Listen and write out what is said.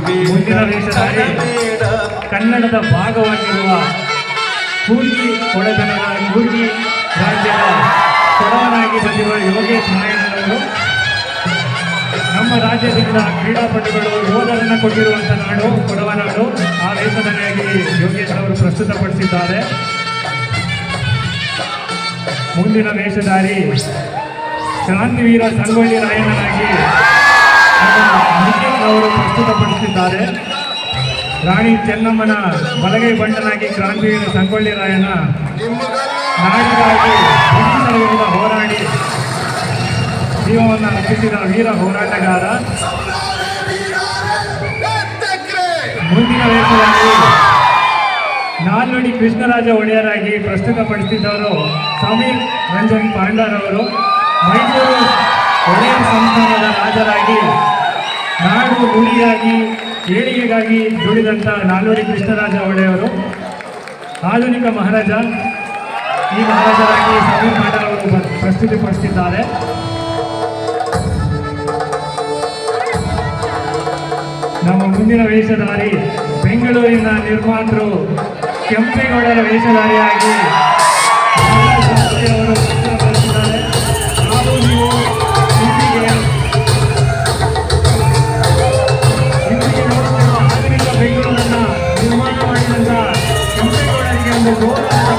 ಮುಂದಿನ ವೇಷಧಾರಿ ಕನ್ನಡದ ಭಾಗವಾಗಿರುವ ಕೂರ್ಗಿ ಕೊಳೆತನದ ಕೂರ್ಗಿ ರಾಜ್ಯದ ಕೊಡವನಾಗಿ ಬಂದಿರುವ ಯೋಗೇಶ್ ನಾಯಕರು ನಮ್ಮ ರಾಜ್ಯದಿಂದ ಕ್ರೀಡಾಪಟುಗಳು ಯೋಧರನ್ನು ಕೊಟ್ಟಿರುವಂಥ ನಾಡು ಕೊಡವನಾಡು ಆ ವೇಷಧಾರಿಯಾಗಿ ಯೋಗೇಶ್ ಅವರು ಪ್ರಸ್ತುತಪಡಿಸಿದ್ದಾರೆ. ಮುಂದಿನ ವೇಷಧಾರಿ ಕ್ರಾಂತಿವೀರ ಸಂಗೊಳ್ಳಿ ರಾಯಣ್ಣನಾಗಿ ಅವರು ಪ್ರಸ್ತುತಪಡಿಸಿದ್ದಾರೆ. ರಾಣಿ ಚೆನ್ನಮ್ಮನ ಬಲಗೈ ಬಂಟನಾಗಿ ಕ್ರಾಂತಿವೀರ ಸಂಗೊಳ್ಳಿ ರಾಯನ ನಾಡಿಗಾಗಿ ಹೋರಾಡಿ ಜೀವವನ್ನು ಅರ್ಪಿಸಿದ ವೀರ ಹೋರಾಟಗಾರ. ಮುಂದಿನ ವೇಷದಲ್ಲಿ ನಾಲ್ನುಡಿ ಕೃಷ್ಣರಾಜ ಒಡೆಯರಾಗಿ ಪ್ರಸ್ತುತಪಡಿಸಿದವರು ಸಮೀರ್ ರಂಜನ್ ಪಾಂಡರವರು. ಮೈಸೂರು ಒಡೆಯರ್ ಸಂಸ್ಥಾನದ ರಾಜರಾಗಿ ನಾಡು ನುಡಿಯಾಗಿ ಏಳಿಗೆಗಾಗಿ ದುಡಿದಂಥ ನಾಲ್ವರಿ ಕೃಷ್ಣರಾಜ ಒಡೆಯವರು ಆಧುನಿಕ ಮಹಾರಾಜ, ಈ ಮಹಾರಾಜರಾಗಿ ಸಮೀರ್ ಪಾಟೀಲ್ ಅವರು ಪ್ರಸ್ತುತಿ ನಮ್ಮ ಮುಂದಿನ ವೇಷಧಾರಿ ಬೆಂಗಳೂರಿನ ನಿರ್ಮಾತೃ ಕೆಂಪೇಗೌಡರ ವೇಷಧಾರಿಯಾಗಿ ಅವರು Thank you.